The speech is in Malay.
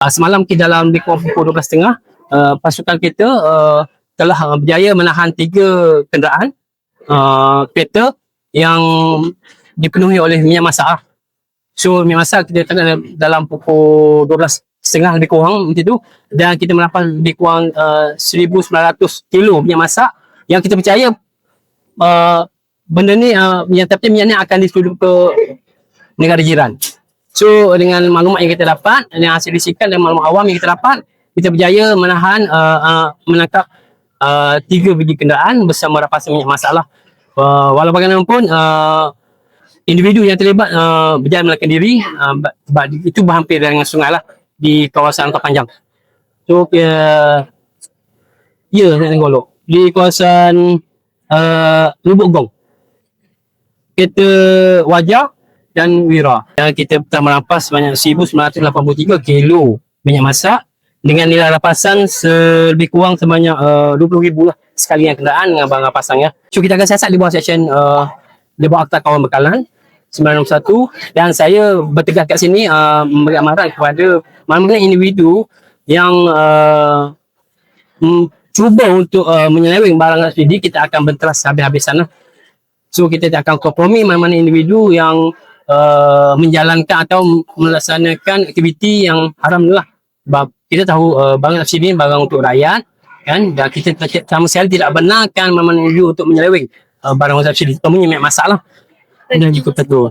Uh, semalam kita dalam lebih pukul 12.30 uh, pasukan kita uh, telah uh, berjaya menahan tiga kenderaan uh, kereta yang dipenuhi oleh minyak masak lah. So minyak masak kita tengah dalam- pukul 12.30 lebih kurang macam tu dan kita mendapat lebih kurang uh, 1900 kilo minyak masak yang kita percaya uh, benda ni uh, yang tapi minyak ni akan diseluruh ke negara jiran. So dengan maklumat yang kita dapat, dengan hasil risikan dan maklumat awam yang kita dapat, kita berjaya menahan uh, uh, menangkap uh, tiga biji kenderaan bersama rapasan minyak masalah. Uh, walau bagaimanapun uh, individu yang terlibat uh, berjaya melarikan diri uh, itu berhampir dengan sungai lah di kawasan Kota Panjang. So uh, ya nak tengok di kawasan uh, Lubuk Gong. Kereta Wajah dan Wira. Dan kita telah merampas sebanyak 1983 kilo minyak masak dengan nilai rapasan lebih kurang sebanyak uh, 20,000 lah sekali yang kenderaan dengan barang rapasannya. So kita akan siasat di bawah seksyen uh, di bawah Akta Kawan Bekalan 961 dan saya bertegas kat sini uh, memberi amaran kepada mana-mana individu yang uh, cuba untuk uh, menyeleweng barang subsidi kita akan benteras habis-habisan lah. So kita akan kompromi mana-mana individu yang uh, menjalankan atau melaksanakan aktiviti yang haram lah. Sebab kita tahu uh, barang subsidi ni barang untuk rakyat kan dan kita sama sekali tidak benarkan individu untuk menyeleweng uh, barang subsidi. Temunya minyak masak lah. Dan juga betul.